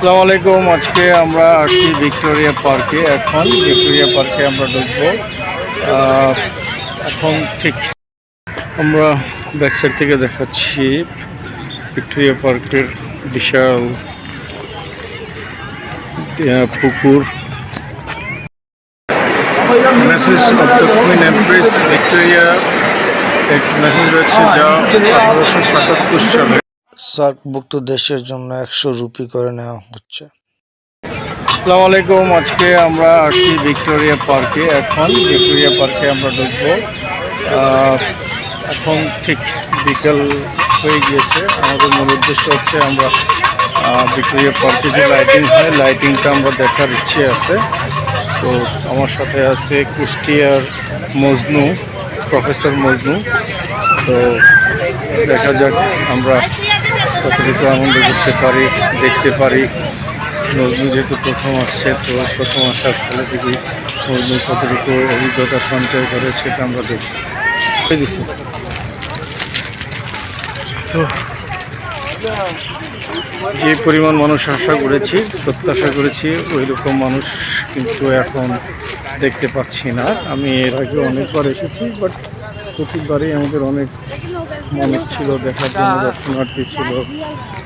আসসালামু আলাইকুম। আজকে আমরা আসছি ভিক্টোরিয়া পার্কে। এখন ভিক্টোরিয়া পার্কে আমরা ঢুকবো। এখন ঠিক আমরা ব্যাক সাইড থেকে দেখাচ্ছি ভিক্টোরিয়া পার্কের বিশাল পুকুর। Message of the Queen Empress Victoria এক মেসেজ রয়েছে যা আঠারোশো সাতাত্তর সালে। সার্কভুক্ত দেশের জন্য একশো রুপি করে নেওয়া হচ্ছে। আসসালামু আলাইকুম, আজকে আমরা আসছি ভিক্টোরিয়া পার্কে। এখন ভিক্টোরিয়া পার্কে আমরা ঢুকবো। এখন ঠিক বিকেল হয়ে গিয়েছে। আমাদের মূল উদ্দেশ্য হচ্ছে আমরা ভিক্টোরিয়া পার্কে যে লাইটিং হয় লাইটিংটা আমরা দেখার ইচ্ছে আছে। তো আমার সাথে আছে কুষ্টিয়ার মজনু, প্রফেসর মজনু। তো দেখা যাক আমরা কতটুকু আনন্দ করতে পারি, দেখতে পারি। নজরুল যেহেতু প্রথম আসছে, তো প্রথম আসার ফলে দেখি নজরুল কতটুকু অভিজ্ঞতা সঞ্চয় করে সেটা আমরা দেখি তো যে পরিমাণ মানুষ আশা করেছি, প্রত্যাশা করেছি ওই রকম মানুষ কিন্তু এখন দেখতে পাচ্ছি না। আমি এর আগে অনেকবার এসেছি বাট প্রতিবারই আমাদের অনেক মানুষ ছিল, দেখার জন্য দর্শনার্থী ছিল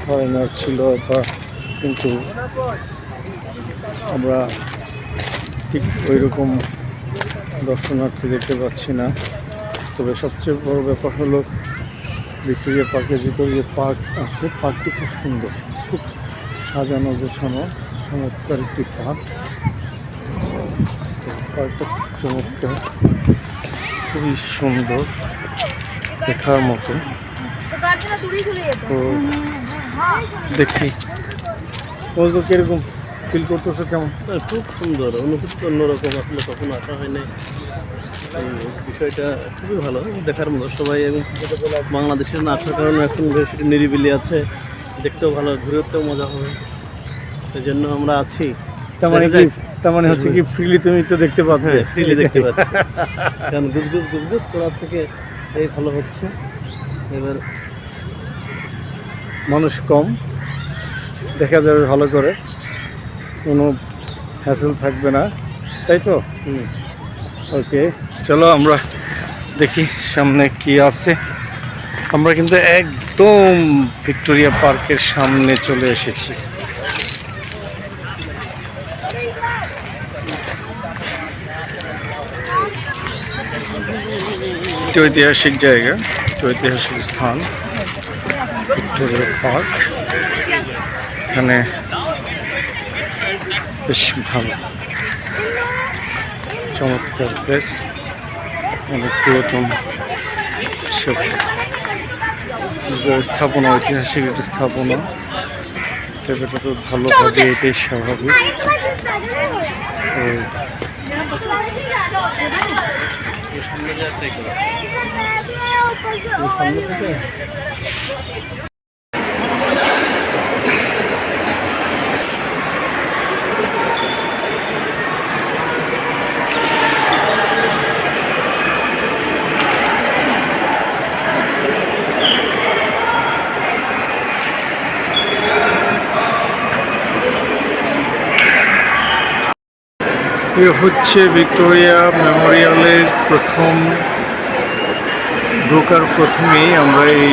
ফরেনার ছিল, বা কিন্তু আমরা ঠিক ওই রকম দর্শনার্থী দেখতে পাচ্ছি না। তবে সবচেয়ে বড় ব্যাপার হলো, ভিক্টোরিয়া পার্কের ভিতরে যে পার্ক আছে, পার্কটি খুব সুন্দর, খুব সাজানো, গোছানো, চমৎকার একটি পার্ক। পার্কটা চমৎকার, খুবই সুন্দর। দেখার মতো। তো দেখি। মজদুর কীরকম ফিল করতেছে কেমন? খুব সুন্দর। অনুভূতি অন্যরকম। আসলে কখনো আসা হয় নাই। বিষয়টা খুবই ভালো দেখার মতো সবাই। এবং বাংলাদেশের না আসার কারণে এখন বেশ নিরিবিলি আছে। দেখতেও ভালো ঘুরেতেও মজা হবে। সেই জন্য আমরা আছি। তার মানে কি? তার মানে হচ্ছে কি ফ্রিলি তুমি তো দেখতে পাবে হ্যাঁ ফ্রিলি দেখতে পাচ্ছি। কারণ গুজগুজ গুজগুজ করার থেকে এই ভালো হচ্ছে। এবার মানুষ কম। দেখা যাবে ভালো করে। কোনো হ্যাসেল থাকবে না। তাই তো? ওকে চলো আমরা দেখি সামনে কি আছে। আমরা কিন্তু একদম ভিক্টোরিয়া পার্কের সামনে চলে এসেছি। একটি ঐতিহাসিক জায়গা একটি ঐতিহাসিক স্থান ভিক্টোরিয়া পার্ক। এখানে বেশ ভালো চমৎকার প্লেস অনেক পুরাতন সব স্থাপনা ঐতিহাসিক একটি স্থাপনা। তবে এটা তো ভালো হবে এটাই স্বাভাবিক। তো সামনে থেকে? এ হচ্ছে ভিক্টোরিয়া মেমোরিয়ালের প্রথম ঢোকার প্রথমেই আমরা এই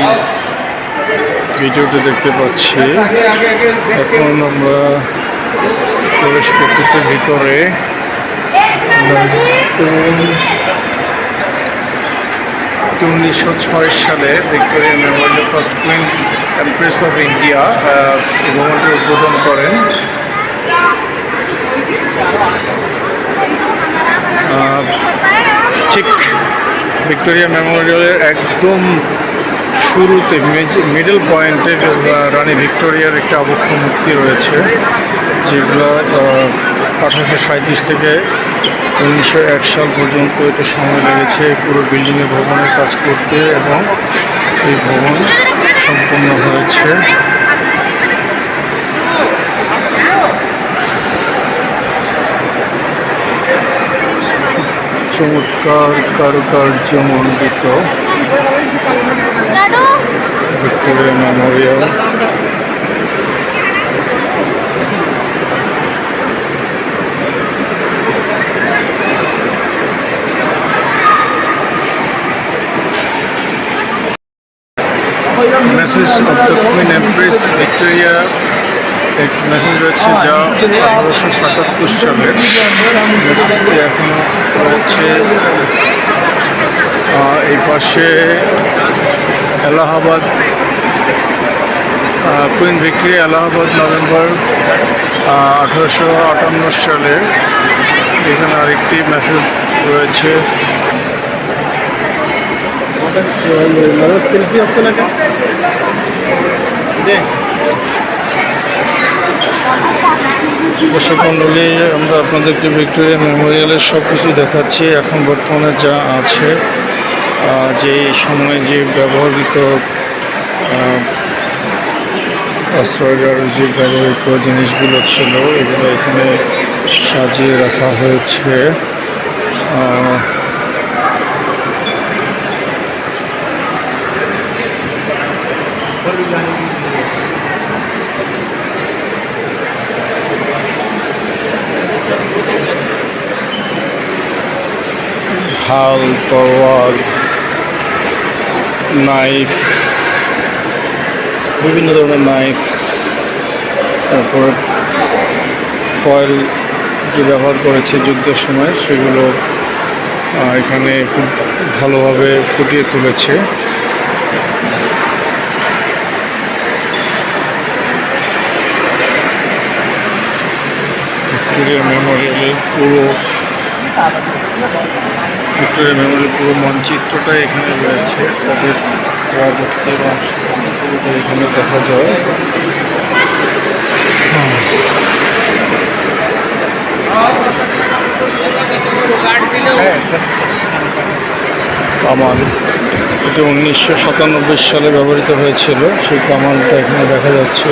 ভিডিওতে দেখতে পাচ্ছি। এখন আমরা প্রবেশ করতেছি ভিতরে। উনিশশো ছয় সালে Victoria Memorial first Queen Empress of India ভবনটি উদ্বোধন করেন। ঠিক ভিক্টোরিয়া মেমোরিয়ালের একদম শুরুতে মিডল পয়েন্টে রানী ভিক্টোরিয়ার একটা আবক্ষ মূর্তি রয়েছে, যেগুলো আঠারোশো সাঁত্রিশ থেকে উনিশশো এক সাল পর্যন্ত এটা সময় লেগেছে পুরো বিল্ডিংয়ের ভবনের কাজ করতে এবং এই ভবন সম্পূর্ণ হয়েছে। চমৎকার কারুকার্য মণ্ডিত Victoria Memorial Message of the Queen Empress Victoria এক মেসেজ রয়েছে যা আঠারোশো সাতাত্তর সালের মেসেজটি এখনও রয়েছে। এই পাশে Allahabad queen Victoria Allahabad November আঠারোশো আটান্ন সালে এখানে আরেকটি মেসেজ রয়েছে। সেলফি আসছে না কেন দর্শক আমরা আপনাদেরকে ভিক্টোরিয়া মেমোরিয়ালের সব কিছু দেখাচ্ছি। এখন বর্তমানে যা আছে যে সময় যে ব্যবহৃত অস্ত্রাগার যে ব্যবহৃত জিনিসগুলো ছিল, এগুলো এখানে সাজিয়ে রাখা হয়েছে। ঢাল তরোয়াল নাইফ বিভিন্ন ধরনের নাইফ তারপর ফয়েল যে ব্যবহার করেছে যুদ্ধের সময়, সেগুলো এখানে খুব ভালোভাবে ফুটিয়ে তুলেছে। ভিক্টোরিয়া মেমোরিয়ালের পুরো ভিক্টোরিয়া মেমোরিয়াল পুরো মানচিত্রটাই এখানে রয়েছে। তাদের রাজত্বের অংশটা পুরোটাই এখানে দেখা যায়। কামাল। কামান এটা উনিশশো সাতানব্বই সালে ব্যবহৃত হয়েছিল। সেই কামালটা এখানে দেখা যাচ্ছে।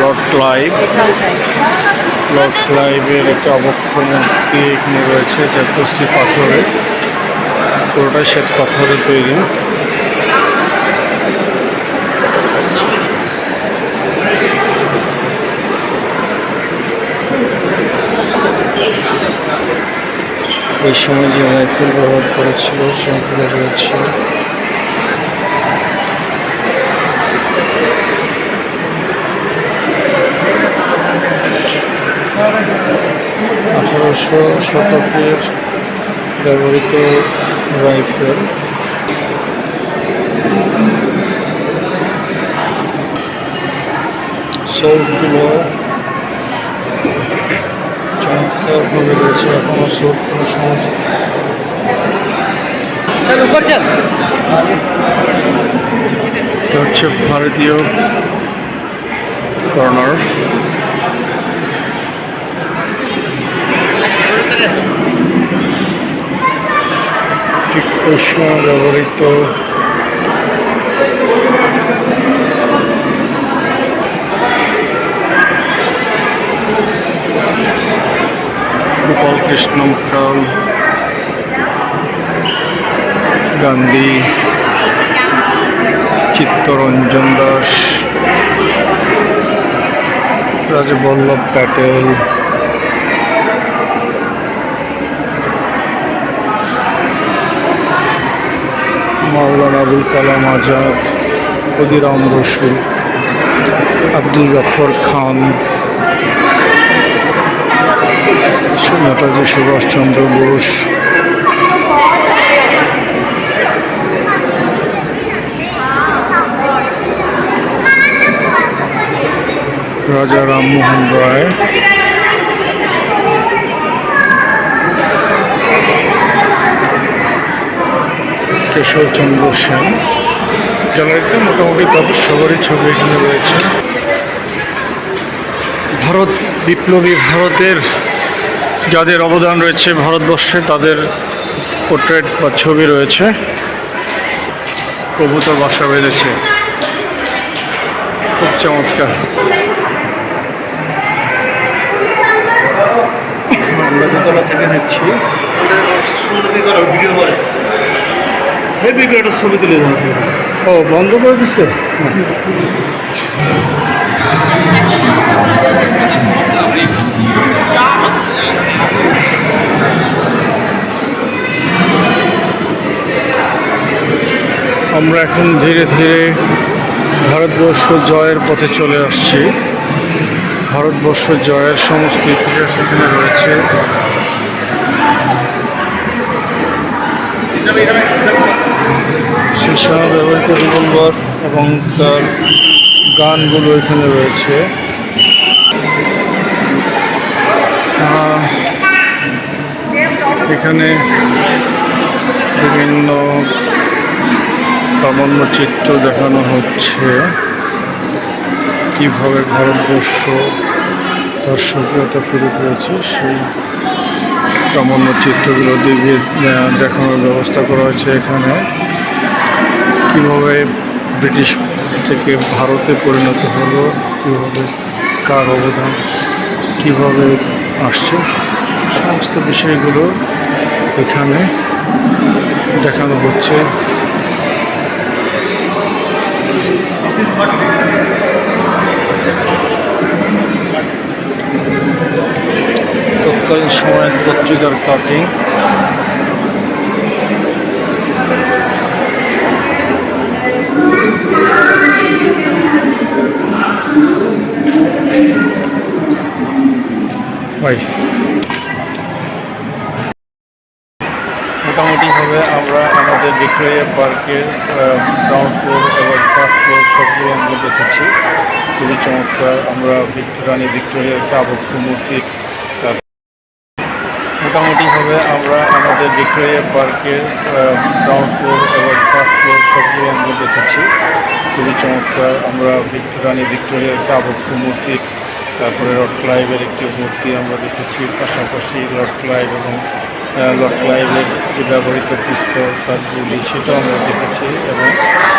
Lord Clive. লর্ড ক্লাইভের একটা অবক্ষ মূর্তি এখানে রয়েছে, এটা প্রস্তি পাথরে। পুরোটা শ্বেত পাথরের তৈরি। এই সময় যে রাইফেল ব্যবহার করেছিল সেগুলো রয়েছে। আঠারোশো শতকের ব্যবহৃত রাইফেল। সৌটগুলো চমৎকারভাবে রয়েছে এখনও সৌট কোনো সমস্যা চল উপর চল এটা হচ্ছে ভারতীয় কর্নার। সময় ব্যবহৃত। গোপাল কৃষ্ণ মুখাল গান্ধী চিত্তরঞ্জন দাস রাজবল্লভ প্যাটেল। মাওলানা আবুল কালাম আজাদ ক্ষুদিরাম বসু আব্দুল গফর খান নেতাজি সুভাষচন্দ্র বোস, রাজা রামমোহন রায় কেশবচন্দ্র সেন। গ্যালারিতে মোটামুটি তাদের সবারই ছবি এখানে রয়েছে। ভারত বিপ্লবী ভারতের যাদের অবদান রয়েছে ভারতবর্ষে তাদের পোর্ট্রেট বা ছবি রয়েছে। কবুতর বাসা বেঁধেছে। খুব চমৎকার। আমরা দোতলা থেকে নিচ্ছি। সুন্দর ভিডিও করে। হেভি ছবি তুলে ও, বন্ধ করে দিচ্ছে আমরা এখন ধীরে ধীরে ভারতবর্ষ জয়ের পথে চলে আসছি। ভারতবর্ষ জয়ের সমস্ত ইতিহাস এখানে রয়েছে সেই সময় ব্যবহৃত রিভলভার এবং তার গানগুলো এখানে রয়েছে। এখানে বিভিন্ন প্রামাণ্য চিত্র দেখানো হচ্ছে। কীভাবে ভারতবর্ষ তার স্বকীয়তা ফিরে পেয়েছে, সেই প্রামাণ্য চিত্রগুলো দিকে দেখানোর ব্যবস্থা করা হয়েছে এখানে। কীভাবে ব্রিটিশ থেকে ভারতে পরিণত হলো, কীভাবে কার অবদান, কীভাবে আসছে, সমস্ত বিষয়গুলো এখানে দেখানো হচ্ছে। তৎকালীন সময়ের পত্রিকার কাটিং ভাই মোটামুটিভাবে আমরা আমাদের ভিক্টোরিয়া পার্কের গ্রাউন্ড ফ্লোর এবং ফার্স্ট ফ্লোর সবগুলো আমরা দেখেছি। খুবই চমৎকার। আমরা রানী ভিক্টোরিয়ার আবক্ষ মূর্তি, তার মোটামুটিভাবে আমরা আমাদের ভিক্টোরিয়া পার্কের গ্রাউন্ড ফ্লোর এবং ফার্স্ট ফ্লোর সবগুলো আমরা দেখেছি। খুবই চমৎকার। আমরা রানী ভিক্টোরিয়ার আবক্ষ মূর্তি তারপরে রড ক্লাইভের একটি মূর্তি আমরা দেখেছি, পাশাপাশি লর্ড ক্লাইভ এবং লর্ড ক্লাইভের যে ব্যবহৃত পিস্তল, তার গুলি সেটাও আমরা দেখেছি এবং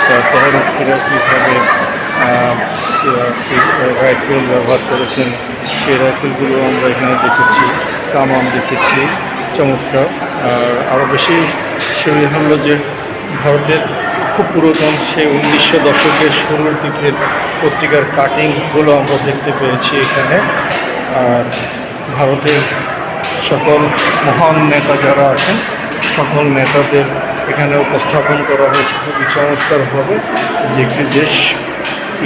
তেহরক্ষীরা কীভাবে রাইফেল ব্যবহার করেছেন, সেই রাইফেলগুলো আমরা এখানে দেখেছি কামান দেখেছি, চমৎকার। আর আরও বেশি সুবিধা হলো যে ভারতের খুব পুরাতন সেই উনিশশো দশকের শুরুর দিকের পত্রিকার কাটিংগুলো আমরা দেখতে পেয়েছি এখানে। আর ভারতের সকল মহান নেতা যারা আছেন, সকল নেতাদের এখানে উপস্থাপন করা হয়েছে খুবই চমৎকারভাবে যে একটি দেশ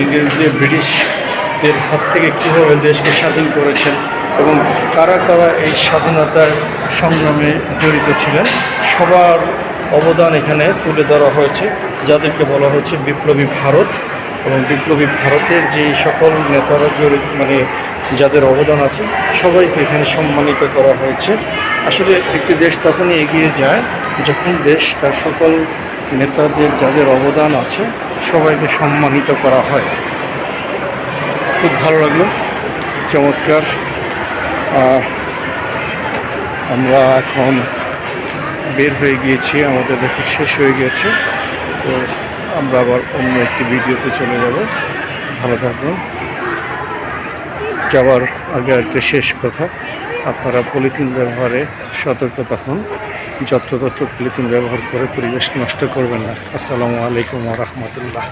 ইংরেজদের, ব্রিটিশদের হাত থেকে কীভাবে দেশকে স্বাধীন করেছেন এবং কারা কারা এই স্বাধীনতার সংগ্রামে জড়িত ছিলেন, সবার অবদান এখানে তুলে ধরা হয়েছে। যাদেরকে বলা হচ্ছে বিপ্লবী ভারত এবং বিপ্লবী ভারতের যে সকল নেতারা মানে যাদের অবদান আছে, সবাইকে এখানে সম্মানিত করা হয়েছে। আসলে একটি দেশ তখনই এগিয়ে যায় যখন দেশ তার সকল নেতাদের যাদের অবদান আছে, সবাইকে সম্মানিত করা হয়। খুব ভালো লাগল, চমৎকার। আমরা এখন বের হয়ে গিয়েছি, আমাদের দেখা শেষ হয়ে গিয়েছে। তো আমরা আবার অন্য একটি ভিডিওতে চলে যাব। ভালো থাকবেন। যাওয়ার আগে একটা শেষ কথা। আপনারা পলিথিন ব্যবহারে সতর্কতা হন যত্রতত্র পলিথিন ব্যবহার করে পরিবেশ নষ্ট করবেন না। আসসালামু আলাইকুম রহমতুল্লাহ।